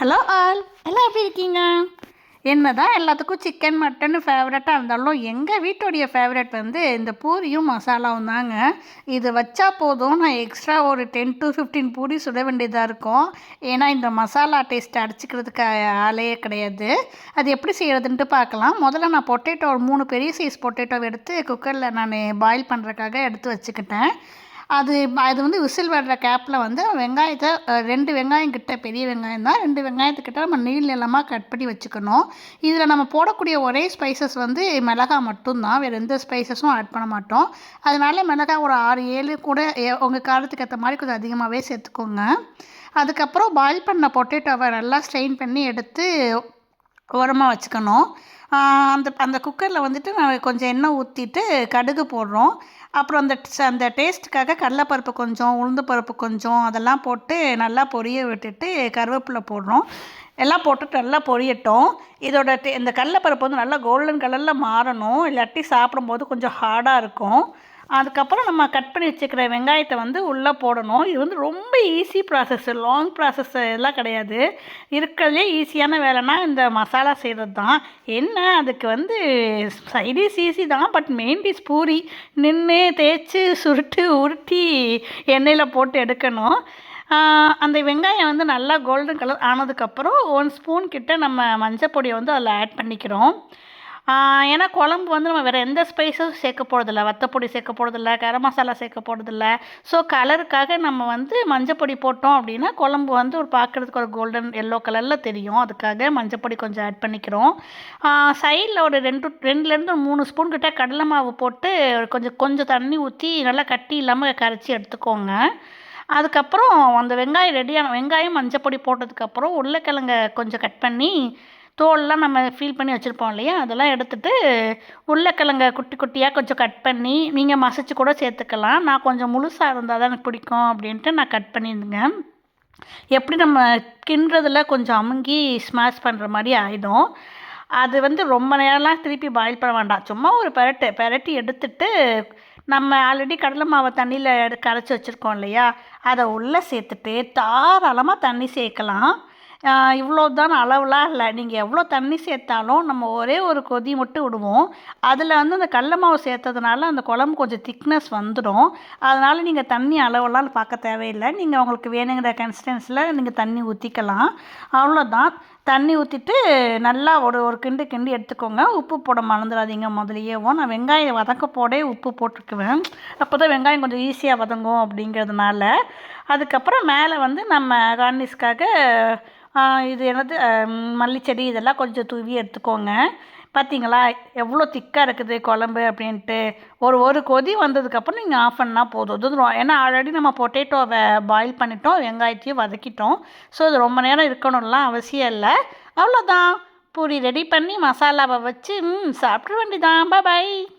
Hello all எல்லாம் எப்படி இருக்கீங்க? என்னதான் எல்லாத்துக்கும் சிக்கன் மட்டன் ஃபேவரட்டாக இருந்தாலும் எங்கள் வீட்டுடைய ஃபேவரட் வந்து இந்த பூரியும் மசாலாவும் தாங்க. இது வச்சா போதும். நான் எக்ஸ்ட்ரா ஒரு டென் டு ஃபிஃப்டீன் பூரி சுட வேண்டியதாக இருக்கும். ஏன்னா இந்த மசாலா டேஸ்ட் அடிச்சுக்கிறதுக்கு ஆளே கிடையாது. அது எப்படி செய்கிறதுன்ட்டு பார்க்கலாம். முதல்ல நான் பொட்டேட்டோ ஒரு மூணு பெரிய சைஸ் பொட்டேட்டோவை எடுத்து குக்கரில் நான் பாயில் பண்ணுறதுக்காக எடுத்து வச்சுக்கிட்டேன். அது அது வந்து விசில் வர்ற கேப்பில் வந்து வெங்காயத்தை ரெண்டு வெங்காயம் கிட்ட பெரிய வெங்காயம் தான். ரெண்டு வெங்காயத்துக்கிட்ட நம்ம நீள் நிலமாக கட் பண்ணி வச்சுக்கணும். இதில் நம்ம போடக்கூடிய ஒரே ஸ்பைசஸ் வந்து மிளகா மட்டும்தான். வேறு எந்த ஸ்பைசஸும் ஆட் பண்ண மாட்டோம். அதனால மிளகா ஒரு ஆறு ஏழு கூட உங்கள் காரத்துக்கு ஏற்ற மாதிரி கொஞ்சம் அதிகமாகவே சேர்த்துக்கோங்க. அதுக்கப்புறம் பாயில் பண்ண பொட்டேட்டோவை நல்லா ஸ்ட்ரெயின் பண்ணி எடுத்து உரமாக வச்சுக்கணும். அந்த அந்த குக்கரில் வந்துட்டு நான் கொஞ்சம் எண்ணெய் ஊற்றிட்டு கடுகு போடுறோம். அப்புறம் அந்த அந்த டேஸ்ட்டுக்காக கடலைப்பருப்பு கொஞ்சம் உளுந்து பருப்பு கொஞ்சம் அதெல்லாம் போட்டு நல்லா பொரிய விட்டுட்டு கருவேப்பிலை போடுறோம். எல்லாம் போட்டுட்டு நல்லா பொரியட்டும். இதோட டே இந்த கடலைப்பருப்பு வந்து நல்லா கோல்டன் கலரில் மாறணும். இல்லாட்டி சாப்பிடும்போது கொஞ்சம் ஹார்டாக இருக்கும். அதுக்கப்புறம் நம்ம கட் பண்ணி வச்சுக்கிற வெங்காயத்தை வந்து உள்ளே போடணும். இது வந்து ரொம்ப ஈஸி ப்ராசஸ்ஸு லாங் ப்ராசஸ் எல்லாம் கிடையாது. இருக்கிறதுலே ஈஸியான வேலைனா இந்த மசாலா செய்கிறது தான். என்ன அதுக்கு வந்து சைடிஸ் ஈஸி தான் பட் மெயின் டிஷ் பூரி. நின்று தேய்ச்சி சுருட்டு உருட்டி எண்ணெயில் போட்டு எடுக்கணும். அந்த வெங்காயம் வந்து நல்லா கோல்டன் கலர் ஆனதுக்கப்புறம் ஒன் ஸ்பூன் கிட்ட நம்ம மஞ்சள் பொடியை வந்து அதில் ஆட் பண்ணிக்கிறோம். ஏன்னா குழம்பு வந்து நம்ம வேறு எந்த ஸ்பைஸும் சேர்க்க போகிறதில்ல வத்தப்பொடி சேர்க்க போகிறதில்ல கரம் மசாலா சேர்க்க போகிறதில்ல ஸோ கலருக்காக நம்ம வந்து மஞ்சப்பொடி போட்டோம் அப்படின்னா குழம்பு வந்து ஒரு பார்க்குறதுக்கு ஒரு கோல்டன் எல்லோ கலரில் தெரியும். அதுக்காக மஞ்சப்பொடி கொஞ்சம் ஆட் பண்ணிக்கிறோம். சைடில் ஒரு ரெண்டு ரெண்டுலேருந்து மூணு ஸ்பூன் கிட்ட கடலை மாவு போட்டு கொஞ்சம் கொஞ்சம் தண்ணி ஊற்றி நல்லா கட்டி இல்லாமல் கரைச்சி எடுத்துக்கோங்க. அதுக்கப்புறம் அந்த வெங்காயம் ரெடியான வெங்காயம் மஞ்சப்பொடி போட்டதுக்கப்புறம் உருளைக்கிழங்க கொஞ்சம் கட் பண்ணி தோல்லாம் நம்ம ஃபீல் பண்ணி வச்சுருப்போம் இல்லையா? அதெல்லாம் எடுத்துகிட்டு உருளைக்கிழங்க குட்டி குட்டியாக கொஞ்சம் கட் பண்ணி நீங்கள் மசிச்சு கூட சேர்த்துக்கலாம். நான் கொஞ்சம் முழுசாக இருந்தால் தான் எனக்கு பிடிக்கும் அப்படின்ட்டு நான் கட் பண்ணியிருந்தேங்க எப்படி நம்ம கிண்டுறதுல கொஞ்சம் அமுங்கி ஸ்மாஷ் பண்ணுற மாதிரி ஆகிடும் அது வந்து ரொம்ப நேரம்லாம் திருப்பி பாயில் பண்ண வேண்டாம். சும்மா ஒரு பெரட்டு பெரட்டி எடுத்துட்டு நம்ம ஆல்ரெடி கடலை மாவை தண்ணியில் கரைச்சி வச்சுருக்கோம் இல்லையா? அதை உள்ளே சேர்த்துட்டு தாராளமாக தண்ணி சேர்க்கலாம். இவ்வளோ தான் அளவுலாம் இல்லை. நீங்கள் எவ்வளோ தண்ணி சேர்த்தாலும் நம்ம ஒரே ஒரு கொதி மட்டும் விடுவோம். அதில் வந்து அந்த கடல மாவு சேர்த்ததுனால அந்த குழம்பு கொஞ்சம் திக்னஸ் வந்துடும். அதனால் நீங்கள் தண்ணி அளவெல்லாம் பார்க்க தேவையில்லை. நீங்கள் உங்களுக்கு வேணுங்கிற கன்சிஸ்டன்ஸில் நீங்கள் தண்ணி ஊற்றிக்கலாம் அவ்வளோதான் தண்ணி ஊற்றிட்டு நல்லா ஒரு ஒரு கிண்டு கிண்டி எடுத்துக்கோங்க. உப்பு போட மறந்துடாதீங்க முதலியேவும் நான் வெங்காயம் வதக்க போடே உப்பு போட்டுருக்குவேன். அப்போ தான் வெங்காயம் கொஞ்சம் ஈஸியாக வதங்கும் அப்படிங்கிறதுனால. அதுக்கப்புறம் மேலே வந்து நம்ம கார்னிஷ்காக இது என்னது மல்லிச்செடி இதெல்லாம் கொஞ்சம் தூவி எடுத்துக்கோங்க. பார்த்தீங்களா எவ்வளோ திக்காக இருக்குது குழம்பு அப்படின்ட்டு. ஒரு ஒரு கொதி வந்ததுக்கப்புறம் நீங்கள் ஆஃப் பண்ணால் போதும். இது ஏன்னா ஆல்ரெடி நம்ம பொட்டேட்டோவை பாயில் பண்ணிட்டோம் வெங்காயத்தையும் வதக்கிட்டோம். ஸோ இது ரொம்ப நேரம் இருக்கணும்லாம் அவசியம் இல்லை. அவ்வளோதான். பூரி ரெடி பண்ணி மசாலாவை வச்சு ம் சாப்பிட வேண்டியதான் பாய்